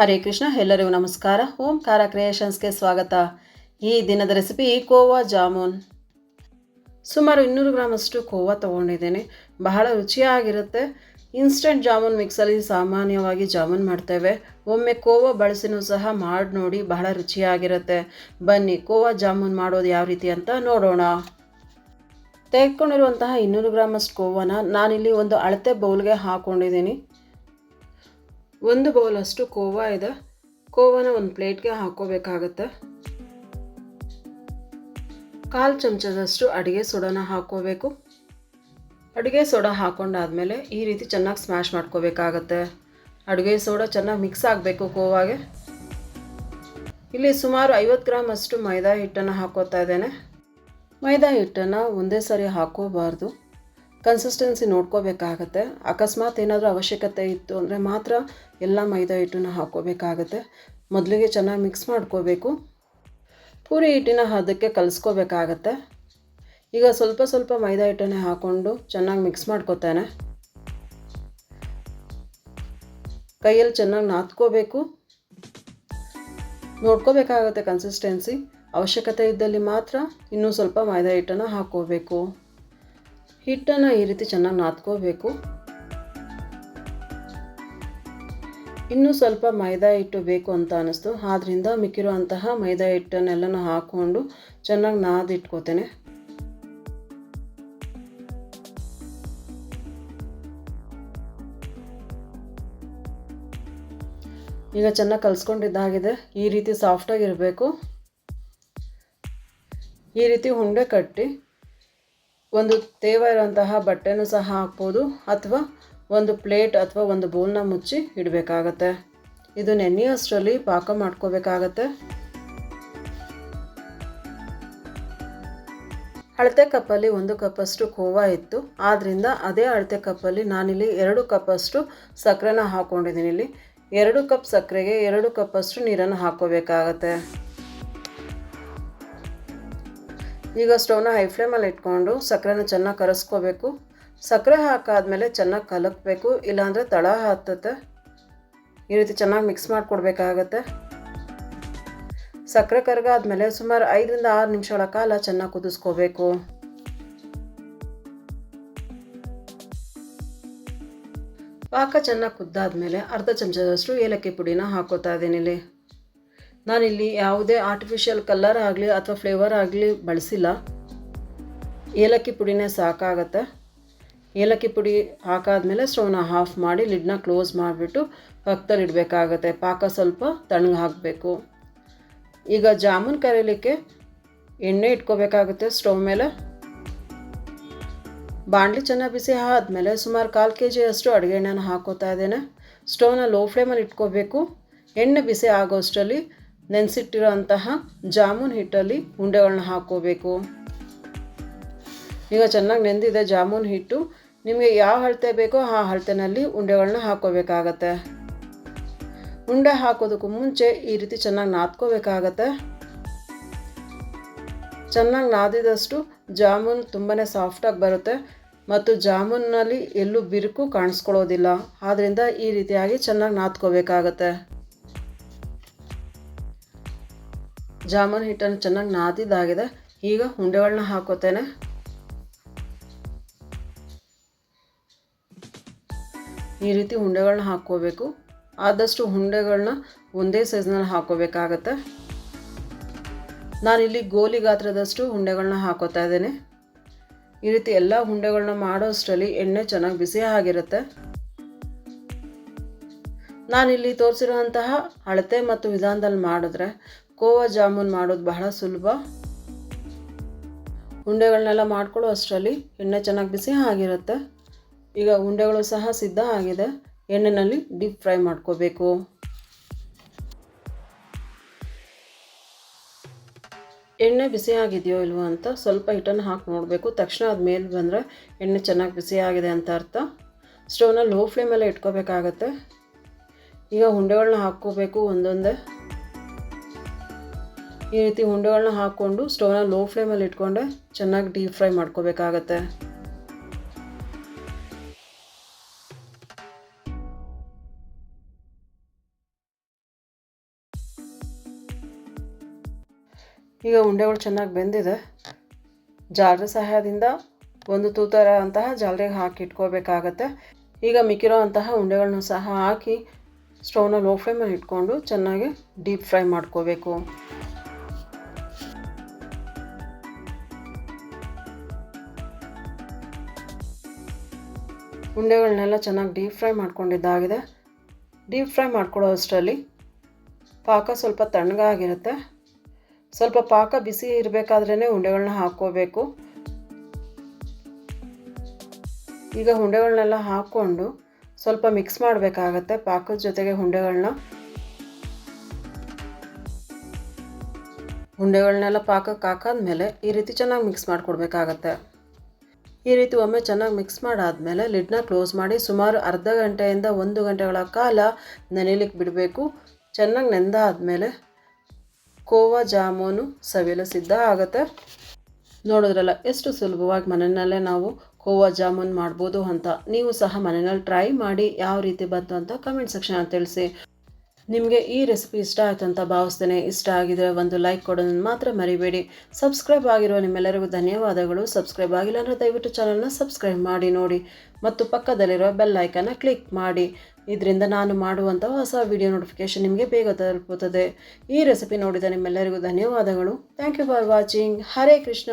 ಹರೇ ಕೃಷ್ಣ, ಎಲ್ಲರಿಗೂ ನಮಸ್ಕಾರ. ಓಂಕಾರ ಕ್ರಿಯೇಷನ್ಸ್ಗೆ ಸ್ವಾಗತ. ಈ ದಿನದ ರೆಸಿಪಿ ಕೋವಾ ಜಾಮೂನ್. ಸುಮಾರು ಇನ್ನೂರು ಗ್ರಾಮಷ್ಟು ಕೋವಾ ತೊಗೊಂಡಿದ್ದೀನಿ. ಬಹಳ ರುಚಿಯಾಗಿರುತ್ತೆ. ಇನ್ಸ್ಟೆಂಟ್ ಜಾಮೂನ್ ಮಿಕ್ಸಲ್ಲಿ ಸಾಮಾನ್ಯವಾಗಿ ಜಾಮೂನ್ ಮಾಡ್ತೇವೆ. ಒಮ್ಮೆ ಕೋವಾ ಬಳಸಿನೂ ಸಹ ಮಾಡಿ ನೋಡಿ ಬಹಳ ರುಚಿಯಾಗಿರುತ್ತೆ. ಬನ್ನಿ, ಕೋವಾ ಜಾಮೂನ್ ಮಾಡೋದು ಯಾವ ರೀತಿ ಅಂತ ನೋಡೋಣ. ತೆಗೆದುಕೊಂಡಿರುವಂತಹ ಇನ್ನೂರು ಗ್ರಾಮಷ್ಟು ಕೋವಾನ ನಾನಿಲ್ಲಿ ಒಂದು ಅಳತೆ ಬೌಲ್ಗೆ ಹಾಕ್ಕೊಂಡಿದ್ದೀನಿ ಒಂದು ಬೌಲಷ್ಟು ಕೋವಾ ಇದೆ. ಕೋವನ ಒಂದು ಪ್ಲೇಟ್ಗೆ ಹಾಕೋಬೇಕಾಗತ್ತೆ. ಕಾಲು ಚಮಚದಷ್ಟು ಅಡುಗೆ ಸೋಡಾನ ಹಾಕೋಬೇಕು. ಅಡುಗೆ ಸೋಡಾ ಹಾಕೊಂಡಾದಮೇಲೆ ಈ ರೀತಿ ಚೆನ್ನಾಗಿ ಸ್ಮ್ಯಾಶ್ ಮಾಡ್ಕೋಬೇಕಾಗತ್ತೆ. ಅಡುಗೆ ಸೋಡಾ ಚೆನ್ನಾಗಿ ಮಿಕ್ಸ್ ಆಗಬೇಕು ಕೋವಾಗೆ. ಇಲ್ಲಿ ಸುಮಾರು ಐವತ್ತು ಗ್ರಾಮ್ ಅಷ್ಟು ಮೈದಾ ಹಿಟ್ಟನ್ನು ಹಾಕೋತಾ ಇದ್ದೇನೆ. ಮೈದಾ ಹಿಟ್ಟನ್ನು ಒಂದೇ ಸಾರಿ ಹಾಕೋಬಾರ್ದು. ಕನ್ಸಿಸ್ಟೆನ್ಸಿ ನೋಡ್ಕೋಬೇಕಾಗತ್ತೆ. ಅಕಸ್ಮಾತ್ ಏನಾದರೂ ಅವಶ್ಯಕತೆ ಇತ್ತು ಅಂದರೆ ಮಾತ್ರ ಎಲ್ಲ ಮೈದಾ ಹಿಟ್ಟನ್ನು ಹಾಕ್ಕೋಬೇಕಾಗತ್ತೆ. ಮೊದಲಿಗೆ ಚೆನ್ನಾಗಿ ಮಿಕ್ಸ್ ಮಾಡ್ಕೋಬೇಕು. ಪೂರಿ ಹಿಟ್ಟಿನ ಹದಕ್ಕೆ ಕಲಿಸ್ಕೋಬೇಕಾಗತ್ತೆ. ಈಗ ಸ್ವಲ್ಪ ಸ್ವಲ್ಪ ಮೈದಾ ಹಿಟ್ಟನ್ನೇ ಹಾಕ್ಕೊಂಡು ಚೆನ್ನಾಗಿ ಮಿಕ್ಸ್ ಮಾಡ್ಕೋತಾನೆ. ಕೈಯಲ್ಲಿ ಚೆನ್ನಾಗಿ ನಾದ್ಕೋಬೇಕು. ನೋಡ್ಕೋಬೇಕಾಗತ್ತೆ ಕನ್ಸಿಸ್ಟೆನ್ಸಿ ಅವಶ್ಯಕತೆ ಇದ್ದಲ್ಲಿ ಮಾತ್ರ ಇನ್ನೂ ಸ್ವಲ್ಪ ಮೈದಾ ಹಿಟ್ಟನ್ನು ಹಾಕ್ಕೋಬೇಕು. ಹಿಟ್ಟನ್ನು ಈ ರೀತಿ ಚೆನ್ನಾಗಿ ನಾದ್ಕೋಬೇಕು. ಇನ್ನೂ ಸ್ವಲ್ಪ ಮೈದಾ ಹಿಟ್ಟು ಬೇಕು ಅಂತ ಅನ್ನಿಸ್ತು ಆದ್ದರಿಂದ ಮಿಕ್ಕಿರುವಂತಹ ಮೈದಾ ಹಿಟ್ಟನ್ನೆಲ್ಲನೂ ಹಾಕ್ಕೊಂಡು ಚೆನ್ನಾಗಿ ನಾದಿಟ್ಕೋತೇನೆ. ಈಗ ಚೆನ್ನಾಗಿ ಕಲಿಸ್ಕೊಂಡಿದ್ದಾಗಿದೆ. ಈ ರೀತಿ ಸಾಫ್ಟಾಗಿರಬೇಕು ಈ ರೀತಿ ಉಂಡೆ ಕಟ್ಟಿ ಒಂದು ತೇವ ಇರುವಂತಹ ಬಟ್ಟೆನೂ ಸಹ ಹಾಕ್ಬೋದು ಅಥವಾ ಒಂದು ಪ್ಲೇಟ್ ಅಥವಾ ಒಂದು ಬೌಲ್ನ ಮುಚ್ಚಿ ಇಡಬೇಕಾಗತ್ತೆ. ಇದು ನೆನೆಯೋಷ್ಟರಲ್ಲಿ ಪಾಕ ಮಾಡ್ಕೋಬೇಕಾಗತ್ತೆ. ಅಳತೆ ಕಪ್ಪಲ್ಲಿ ಒಂದು ಕಪ್ಪಷ್ಟು ಕೋವಾ ಇತ್ತು. ಆದ್ದರಿಂದ ಅದೇ ಅಳತೆ ಕಪ್ಪಲ್ಲಿ ನಾನಿಲ್ಲಿ ಎರಡು ಕಪ್ಪಷ್ಟು ಸಕ್ಕರೆನ ಹಾಕ್ಕೊಂಡಿದ್ದೀನಿ ಇಲ್ಲಿ. ಎರಡು ಕಪ್ ಸಕ್ಕರೆಗೆ ಎರಡು ಕಪ್ಪಷ್ಟು ನೀರನ್ನು ಹಾಕ್ಕೋಬೇಕಾಗತ್ತೆ. ಈಗ ಸ್ಟವ್ನ ಹೈ ಫ್ಲೇಮಲ್ಲಿ ಇಟ್ಕೊಂಡು ಸಕ್ಕರೆನ ಚೆನ್ನಾಗಿ ಕರಸ್ಕೋಬೇಕು. ಸಕ್ಕರೆ ಹಾಕಾದ್ಮೇಲೆ ಚೆನ್ನಾಗಿ ಕಲಕಬೇಕು, ಇಲ್ಲಾಂದರೆ ತಳ ಹತ್ತುತ್ತೆ ಈ ರೀತಿ ಚೆನ್ನಾಗಿ ಮಿಕ್ಸ್ ಮಾಡಿಕೊಡ್ಬೇಕಾಗತ್ತೆ. ಸಕ್ಕರೆ ಕರಗಾದ್ಮೇಲೆ ಸುಮಾರು ಐದರಿಂದ ಆರು ನಿಮಿಷಗಳ ಕಾಲ ಚೆನ್ನಾಗಿ ಕುದಿಸ್ಕೋಬೇಕು. ಪಾಕ ಚೆನ್ನಾಗಿ ಕುದ್ದಾದ್ಮೇಲೆ ಅರ್ಧ ಚಮಚದಷ್ಟು ಏಲಕ್ಕಿ ಪುಡಿನ ಹಾಕೋತಾ ಇದ್ದೀನಿ ಇಲ್ಲಿ. ನಾನಿಲ್ಲಿ ಯಾವುದೇ ಆರ್ಟಿಫಿಷಿಯಲ್ ಕಲರ್ ಆಗಲಿ ಅಥವಾ ಫ್ಲೇವರ್ ಆಗಲಿ ಬಳಸಿಲ್ಲ. ಏಲಕ್ಕಿ ಪುಡಿನೇ ಸಾಕಾಗತ್ತೆ. ಏಲಕ್ಕಿ ಪುಡಿ ಹಾಕಾದ್ಮೇಲೆ ಸ್ಟವ್ನ ಆಫ್ ಮಾಡಿ ಲಿಡ್ನ ಕ್ಲೋಸ್ ಮಾಡಿಬಿಟ್ಟು ಪಕ್ಕದಲ್ಲಿ ಇಡಬೇಕಾಗತ್ತೆ. ಪಾಕ ಸ್ವಲ್ಪ ತಣ್ಣಗೆ ಹಾಕಬೇಕು. ಈಗ ಜಾಮೂನ್ ಕರೀಲಿಕ್ಕೆ ಎಣ್ಣೆ ಇಟ್ಕೋಬೇಕಾಗುತ್ತೆ ಸ್ಟವ್ ಮೇಲೆ. ಬಾಣಲಿ ಚೆನ್ನಾಗಿ ಬಿಸಿ ಆದಮೇಲೆ ಸುಮಾರು ಕಾಲು ಕೆ ಜಿಯಷ್ಟು ಅಡುಗೆ ಎಣ್ಣೆನ ಹಾಕೋತಾ ಇದ್ದೇನೆ. ಸ್ಟವ್ನ ಲೋ ಫ್ಲೇಮಲ್ಲಿ ಇಟ್ಕೋಬೇಕು. ಎಣ್ಣೆ ಬಿಸಿ ಆಗೋಷ್ಟರಲ್ಲಿ ನೆನೆಸಿಟ್ಟಿರೋ ಅಂತಹ ಜಾಮೂನ್ ಹಿಟ್ಟಲ್ಲಿ ಉಂಡೆಗಳನ್ನ ಹಾಕ್ಕೋಬೇಕು. ಈಗ ಚೆನ್ನಾಗಿ ನೆಂದಿದೆ ಜಾಮೂನ್ ಹಿಟ್ಟು. ನಿಮಗೆ ಯಾವ ಅಳತೆ ಬೇಕೋ ಆ ಅಳತೆನಲ್ಲಿ ಉಂಡೆಗಳನ್ನ ಹಾಕ್ಕೋಬೇಕಾಗತ್ತೆ. ಉಂಡೆ ಹಾಕೋದಕ್ಕೂ ಮುಂಚೆ ಈ ರೀತಿ ಚೆನ್ನಾಗಿ ನಾದ್ಕೋಬೇಕಾಗತ್ತೆ. ಚೆನ್ನಾಗಿ ನಾದಿದಷ್ಟು ಜಾಮೂನ್ ತುಂಬಾ ಸಾಫ್ಟಾಗಿ ಬರುತ್ತೆ ಮತ್ತು ಜಾಮೂನಲ್ಲಿ ಎಲ್ಲೂ ಬಿರುಕು ಕಾಣಿಸ್ಕೊಳ್ಳೋದಿಲ್ಲ. ಆದ್ದರಿಂದ ಈ ರೀತಿಯಾಗಿ ಚೆನ್ನಾಗಿ ನಾದ್ಕೋಬೇಕಾಗತ್ತೆ. ಜಾಮೂನ್ ಹಿಟ್ಟನ್ನು ಚೆನ್ನಾಗಿ ನಾದಿದ್ದಾಗಿದೆ. ಈಗ ಉಂಡೆಗಳನ್ನ ಹಾಕೋತೇನೆ. ಈ ರೀತಿ ಉಂಡೆಗಳನ್ನ ಹಾಕ್ಕೋಬೇಕು. ಆದಷ್ಟು ಉಂಡೆಗಳನ್ನ ಒಂದೇ ಸೈಜ್ನಲ್ಲಿ ಹಾಕೋಬೇಕಾಗತ್ತೆ ನಾನಿಲ್ಲಿ ಗೋಲಿ ಗಾತ್ರದಷ್ಟು ಉಂಡೆಗಳನ್ನ ಹಾಕೋತಾ ಇದ್ದೇನೆ. ಈ ರೀತಿ ಎಲ್ಲ ಉಂಡೆಗಳನ್ನ ಮಾಡೋಷ್ಟರಲ್ಲಿ ಎಣ್ಣೆ ಚೆನ್ನಾಗಿ ಬಿಸಿ ಆಗಿರುತ್ತೆ. ನಾನಿಲ್ಲಿ ತೋರಿಸಿರುವಂತಹ ಅಳತೆ ಮತ್ತು ವಿಧಾನದಲ್ಲಿ ಮಾಡಿದ್ರೆ ಕೋವಾ ಜಾಮೂನ್ ಮಾಡೋದು ಬಹಳ ಸುಲಭ. ಉಂಡೆಗಳನ್ನೆಲ್ಲ ಮಾಡ್ಕೊಳ್ಳೋ ಅಷ್ಟರಲ್ಲಿ ಎಣ್ಣೆ ಚೆನ್ನಾಗಿ ಬಿಸಿ ಆಗಿರುತ್ತೆ. ಈಗ ಉಂಡೆಗಳು ಸಹ ಸಿದ್ಧ ಆಗಿದೆ. ಎಣ್ಣೆಯಲ್ಲಿ ಡೀಪ್ ಫ್ರೈ ಮಾಡ್ಕೋಬೇಕು. ಎಣ್ಣೆ ಬಿಸಿ ಆಗಿದೆಯೋ ಇಲ್ವೋ ಅಂತ ಸ್ವಲ್ಪ ಹಿಟ್ಟನ್ನು ಹಾಕಿ ನೋಡಬೇಕು. ತಕ್ಷಣ ಅದು ಮೇಲೆ ಬಂದರೆ ಎಣ್ಣೆ ಚೆನ್ನಾಗಿ ಬಿಸಿ ಆಗಿದೆ ಅಂತ ಅರ್ಥ. ಸ್ಟವ್ನ ಲೋ ಫ್ಲೇಮಲ್ಲೇ ಇಟ್ಕೋಬೇಕಾಗತ್ತೆ. ಈಗ ಉಂಡೆಗಳನ್ನ ಹಾಕ್ಕೋಬೇಕು ಒಂದೊಂದೇ. ಈ ರೀತಿ ಉಂಡೆಗಳನ್ನ ಹಾಕ್ಕೊಂಡು ಸ್ಟವ್ನ ಲೋ ಫ್ಲೇಮಲ್ಲಿ ಇಟ್ಕೊಂಡೆ ಚೆನ್ನಾಗಿ ಡೀಪ್ ಫ್ರೈ ಮಾಡ್ಕೋಬೇಕಾಗತ್ತೆ. ಈಗ ಉಂಡೆಗಳು ಚೆನ್ನಾಗಿ ಬೆಂದಿದೆ. ಜಾಲರಿ ಸಹಾಯದಿಂದ ಒಂದು ತೂತರ ಅಂತಹ ಜಾಲರಿಗೆ ಹಾಕಿ ಇಟ್ಕೋಬೇಕಾಗತ್ತೆ. ಈಗ ಮಿಕ್ಕಿರೋ ಅಂತಹ ಉಂಡೆಗಳನ್ನು ಸಹ ಹಾಕಿ ಸ್ಟೌವ್ನ ಲೋ ಫ್ಲೇಮಲ್ಲಿ ಇಟ್ಕೊಂಡು ಚೆನ್ನಾಗಿ ಡೀಪ್ ಫ್ರೈ ಮಾಡ್ಕೋಬೇಕು. ಉಂಡೆಗಳನ್ನೆಲ್ಲ ಚೆನ್ನಾಗಿ ಡೀಪ್ ಫ್ರೈ ಮಾಡ್ಕೊಂಡಿದ್ದಾಗಿದೆ. ಡೀಪ್ ಫ್ರೈ ಮಾಡ್ಕೊಳ್ಳೋ ಅಷ್ಟರಲ್ಲಿ ಪಾಕ ಸ್ವಲ್ಪ ತಣ್ಣಗಾಗಿರುತ್ತೆ. ಸ್ವಲ್ಪ ಪಾಕ ಬಿಸಿ ಇರಬೇಕಾದ್ರೇ ಉಂಡೆಗಳನ್ನ ಹಾಕ್ಕೋಬೇಕು. ಈಗ ಉಂಡೆಗಳನ್ನೆಲ್ಲ ಹಾಕ್ಕೊಂಡು ಸ್ವಲ್ಪ ಮಿಕ್ಸ್ ಮಾಡಬೇಕಾಗತ್ತೆ ಪಾಕದ ಜೊತೆಗೆ ಉಂಡೆಗಳನ್ನ ಉಂಡೆಗಳನ್ನೆಲ್ಲ ಪಾಕಕ್ಕೆ ಹಾಕಾದ್ಮೇಲೆ ಈ ರೀತಿ ಚೆನ್ನಾಗಿ ಮಿಕ್ಸ್ ಮಾಡಿಕೊಡ್ಬೇಕಾಗತ್ತೆ. ಈ ರೀತಿ ಒಮ್ಮೆ ಚೆನ್ನಾಗಿ ಮಿಕ್ಸ್ ಮಾಡಾದಮೇಲೆ ಲಿಡ್ನ ಕ್ಲೋಸ್ ಮಾಡಿ ಸುಮಾರು ಅರ್ಧ ಗಂಟೆಯಿಂದ ಒಂದು ಗಂಟೆಗಳ ಕಾಲ ನೆನೆಲಿಕ್ಕೆ ಬಿಡಬೇಕು. ಚೆನ್ನಾಗಿ ನೆಂದಾದಮೇಲೆ ಕೋವಾ ಜಾಮೂನು ಸವಿಯಲು ಸಿದ್ಧ ಆಗುತ್ತೆ. ನೋಡಿದ್ರಲ್ಲ, ಎಷ್ಟು ಸುಲಭವಾಗಿ ಮನೆಯಲ್ಲೇ ನಾವು ಕೋವಾ ಜಾಮೂನ್ ಮಾಡ್ಬೋದು ಅಂತ. ನೀವು ಸಹ ಮನೆಯಲ್ಲಿ ಟ್ರೈ ಮಾಡಿ ಯಾವ ರೀತಿ ಬಂತು ಅಂತ ಕಮೆಂಟ್ ಸೆಕ್ಷನ್ ತಿಳಿಸಿ. ನಿಮಗೆ ಈ ರೆಸಿಪಿ ಇಷ್ಟ ಆಯಿತು ಅಂತ ಭಾವಿಸ್ತೇನೆ ಇಷ್ಟ ಆಗಿದ್ರೆ ಒಂದು ಲೈಕ್ ಕೊಡೋದನ್ನು ಮಾತ್ರ ಮರಿಬೇಡಿ. ಸಬ್ಸ್ಕ್ರೈಬ್ ಆಗಿರೋ ನಿಮ್ಮೆಲ್ಲರಿಗೂ ಧನ್ಯವಾದಗಳು. ಸಬ್ಸ್ಕ್ರೈಬ್ ಆಗಿಲ್ಲ ಅಂದರೆ ದಯವಿಟ್ಟು ಚಾನಲ್ನ ಸಬ್ಸ್ಕ್ರೈಬ್ ಮಾಡಿ, ನೋಡಿ. ಮತ್ತು ಪಕ್ಕದಲ್ಲಿರೋ ಬೆಲ್ ಐಕನ್ನ ಕ್ಲಿಕ್ ಮಾಡಿ. ಇದರಿಂದ ನಾನು ಮಾಡುವಂಥ ಹೊಸ ವಿಡಿಯೋ ನೋಟಿಫಿಕೇಷನ್ ನಿಮಗೆ ಬೇಗ ತಲುಪುತ್ತದೆ. ಈ ರೆಸಿಪಿ ನೋಡಿದ ನಿಮ್ಮೆಲ್ಲರಿಗೂ ಧನ್ಯವಾದಗಳು. Thank you for watching Hare Krishna